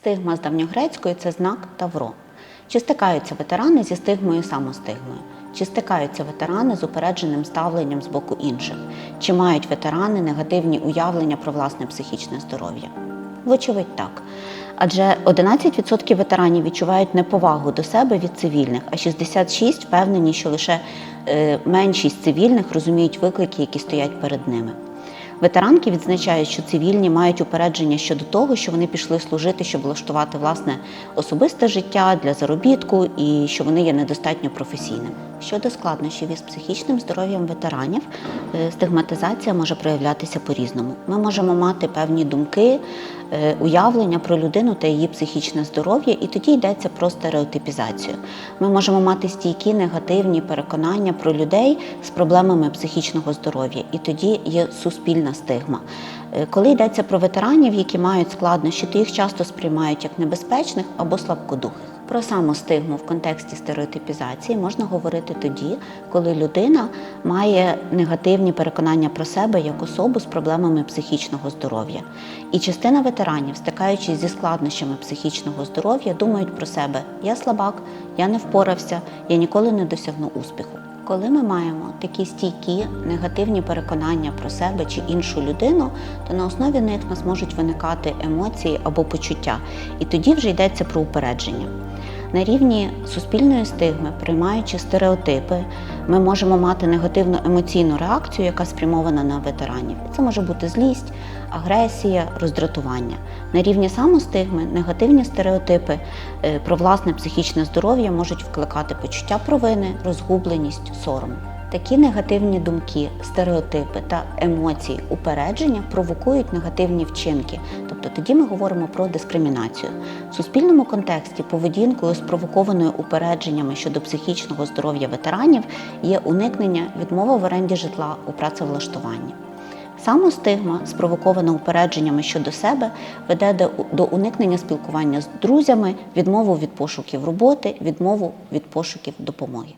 Стигма з давньогрецької це знак Тавро. Чи стикаються ветерани зі стигмою самостигмою? Чи стикаються ветерани з упередженим ставленням з боку інших? Чи мають ветерани негативні уявлення про власне психічне здоров'я? Вочевидь, так. Адже 11% ветеранів відчувають неповагу до себе від цивільних, а 66% впевнені, що лише е, меншість цивільних розуміють виклики, які стоять перед ними. Ветеранки відзначають, що цивільні мають упередження щодо того, що вони пішли служити, щоб влаштувати власне особисте життя для заробітку, і що вони є недостатньо професійними. Щодо складнощів із психічним здоров'ям ветеранів, е, стигматизація може проявлятися по-різному. Ми можемо мати певні думки, уявлення про людину та її психічне здоров'я, і тоді йдеться про стереотипізацію. Ми можемо мати стійкі негативні переконання про людей з проблемами психічного здоров'я, і тоді є суспільна стигма. Е, Коли йдеться про ветеранів, які мають складнощі, то їх часто сприймають як небезпечних або слабкодухих. Про саму стигму в контексті стереотипізації можна говорити тоді, коли людина має негативні переконання про себе як особу з проблемами психічного здоров'я. І частина ветеранів, стикаючись зі складнощами психічного здоров'я, думають про себе: я слабак, я не впорався, я ніколи не досягну успіху. Коли ми маємо такі стійкі негативні переконання про себе чи іншу людину, то на основі них нас можуть виникати емоції або почуття, і тоді вже йдеться про упередження. На рівні суспільної стигми, приймаючи стереотипи, ми можемо мати негативну емоційну реакцію, яка спрямована на ветеранів. Це може бути злість, агресія, роздратування. На рівні самостигми негативні стереотипи е, про власне психічне здоров'я можуть вкликати почуття провини, розгубленість, сором. Такі негативні думки, стереотипи та емоції упередження провокують негативні вчинки. Тобто тоді ми говоримо про дискримінацію. В суспільному контексті поведінкою, спровокованою упередженнями щодо психічного здоров'я ветеранів, є уникнення відмови в оренді житла у працевлаштуванні. Самостигма, спровокована упередженнями щодо себе, веде до- уникнення спілкування з друзями, відмову від пошуків роботи, відмову від пошуків допомоги.